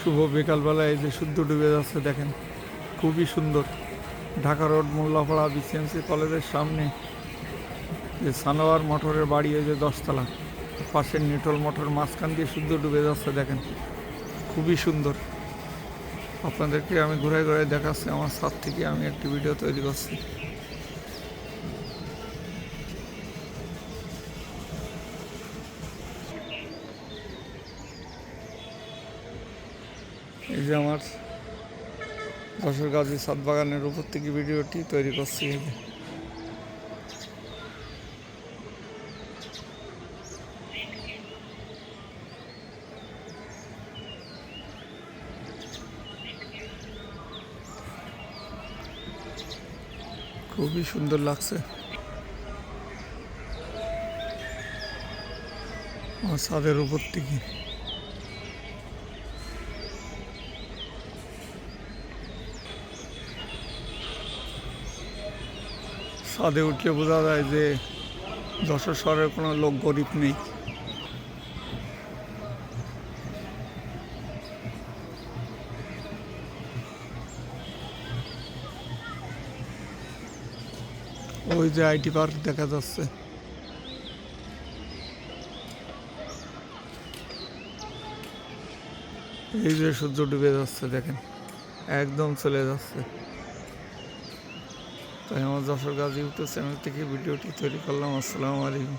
শুভ বিকালবেলায় যে সূর্য ডুবে যাচ্ছে, দেখেন, খুবই সুন্দর। ঢাকা রোড, মোল্লাপাড়া বিসিএমসি কলেজের সামনে যে সানোয়ার মোটরের বাড়ি, এই যে দশতলা, পাশের নিটল মোটর মাঝখান দিয়ে সূর্য ডুবে যাচ্ছে, দেখেন, খুবই সুন্দর। আপনাদেরকে আমি ঘুরে ঘুরে দেখাচ্ছি, আমার ছাদ থেকে আমি একটি ভিডিও তৈরি করছি। এই যে আমার যশোর গাজী সাত বাগানের উপর থেকে ভিডিওটি তৈরি করছি। খুবই সুন্দর লাগছে। আমার ছাদের উপর থেকে। ছাদে উঠলে বোঝা যায় যে যশোর শহরের কোনো লোক গরিব নেই। ওই যে আইটি পার্ক দেখা যাচ্ছে। এই যে সূর্য ডুবে যাচ্ছে, দেখেন। একদম চলে যাচ্ছে। তাই আমার যশোর গাজী ইউটিউব চ্যানেল থেকে ভিডিওটি তৈরি করলাম। আসসালামু আলাইকুম।